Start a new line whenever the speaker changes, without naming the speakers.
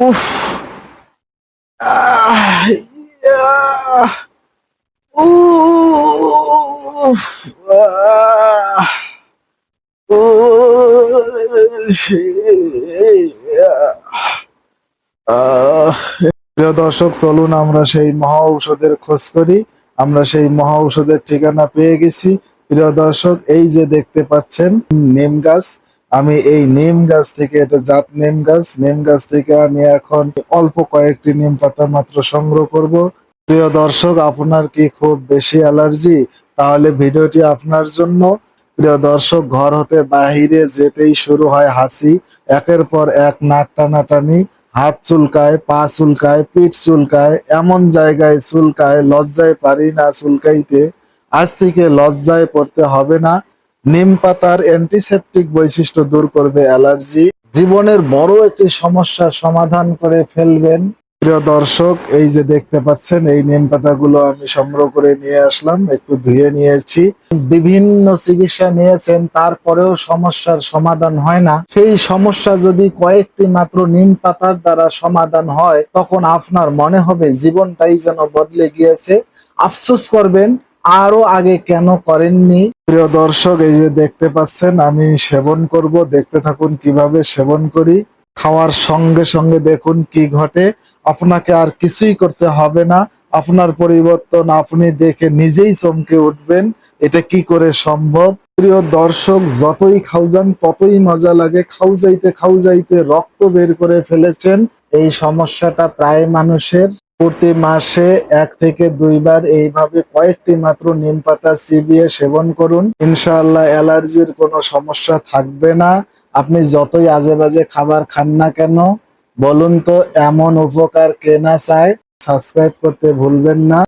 উফ। উফ। প্রিয় দর্শক, চলুন আমরা সেই মহা ঔষধের খোঁজ করি। আমরা সেই মহা ঔষধের ঠিকানা পেয়ে গেছি। প্রিয় দর্শক, এই যে দেখতে পাচ্ছেন, নিম গাছ। আমি এই নিম গাছ থেকে, এটা জাত নিম গাছ নিম গাছ থেকে আমি এখন অল্প কয়েকটি নিম পাতা মাত্র সংগ্রহ করব। প্রিয় দর্শক, আপনার কি খুব বেশি অ্যালার্জি? তাহলে ভিডিওটি আপনার জন্য। প্রিয় দর্শক, ঘর হতে বাহিরে যেতেই শুরু হয় হাসি। একের পর এক নাক টানাটানি, হাত চুলকায়, পা চুলকায়, পিঠ চুলকায়, এমন জায়গায় চুলকায়, লজ্জায় পারি না চুলকাইতে। আজ থেকে লজ্জায় পড়তে হবে না। নিম পাতার অ্যান্টিসেপটিক বৈশিষ্ট্য দূর করবে অ্যালার্জি। জীবনের বড় একটি সমস্যার সমাধান করে ফেলবেন। প্রিয় দর্শক, এই যে দেখতে পাচ্ছেন, এই নিম পাতাগুলো আমি সংগ্রহ করে নিয়ে আসলাম, একটু ধুয়ে নিয়েছি। বিভিন্ন চিকিৎসা নিয়েছেন, তারপরেও সমস্যার সমাধান হয় না। সেই সমস্যা যদি কয়েকটি মাত্র নিম পাতার দ্বারা সমাধান হয়, তখন আপনার মনে হবে জীবনটাই যেন বদলে গিয়েছে। আফসোস করবেন আরও আগে কেন করেননি? প্রিয় দর্শক, এই যে দেখতে পাচ্ছেন, আমি সেবন করব। দেখতে থাকুন কীভাবে সেবন করি। খাওয়ার সঙ্গে সঙ্গে দেখুন কি ঘটে। আপনাকে আর কিছুই করতে হবে না। আপনার পরিবর্তন আপনি দেখে নিজেই চমকে উঠবেন। এটা কি করে সম্ভব? প্রিয় দর্শক, যতই খাওজান ততই মজা লাগে। খাও যাইতে খাও যাইতে রক্ত বের করে ফেলেছেন। এই সমস্যাটা প্রায় মানুষের প্রতি মাসে এক থেকে দুইবার এইভাবে কয়েকটি মাত্র নিম পাতা চিবিয়ে সেবন করুন। ইনশাল্লাহ অ্যালার্জির কোনো সমস্যা থাকবে না। আপনি যতই আজে বাজে খাবার খান না কেন, বলুন তো এমন উপকার কেনা চায়? সাবস্ক্রাইব করতে ভুলবেন না।